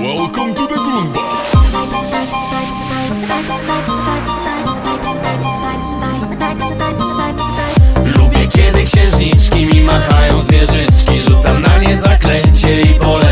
Welcome to the Grumba. Lubię kiedy księżniczki mi machają zwierzyczki Rzucam na nie zaklęcie i pole.